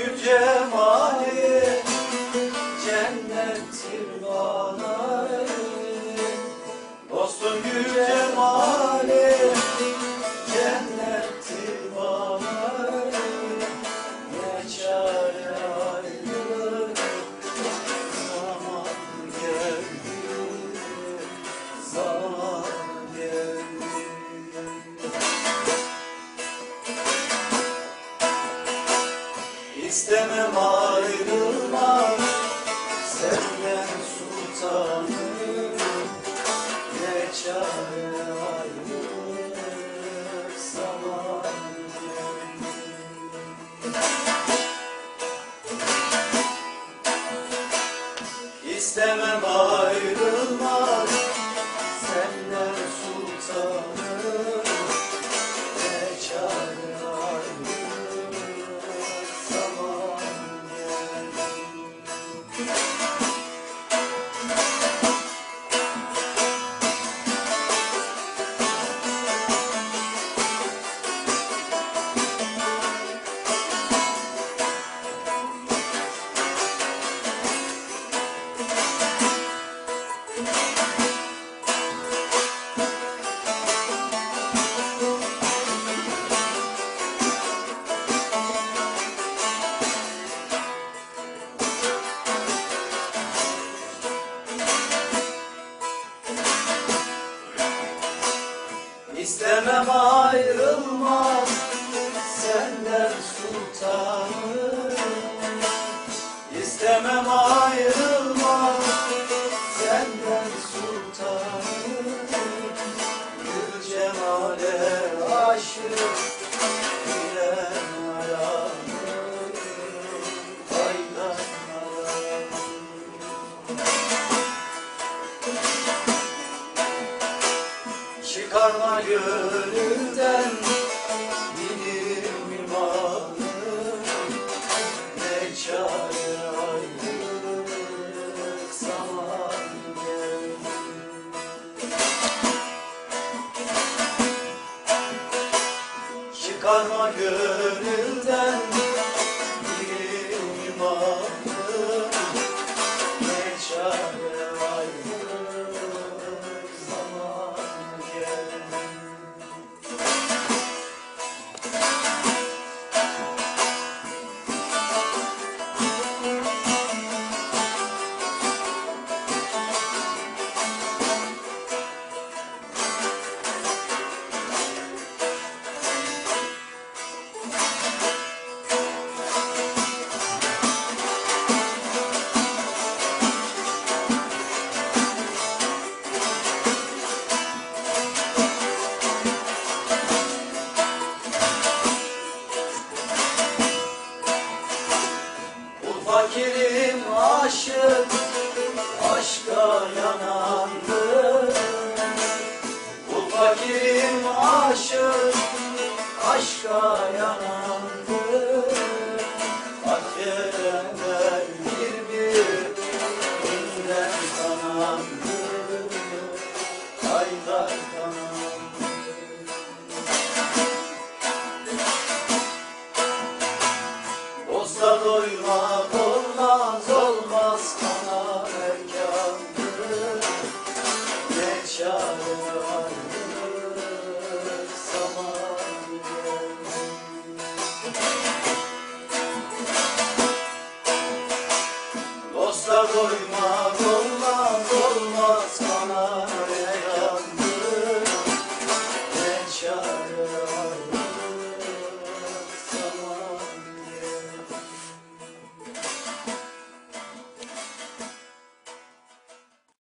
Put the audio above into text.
gül cemali İstemem ayrılmak Senden sultanım. Ne çare ayrılık Zaman İstemem ayrılmak senden sultanım. İstemem ayrılmak senden sultanım. Gül cemale aşık gönülden benim imanım Ne çare ayrılık zaman geldi. Çıkarma gönülden aşka yanandır. Bu fakirim aşık, aşka. Akşerenler birbirinden kanandır. Aylar kanandır. doymadım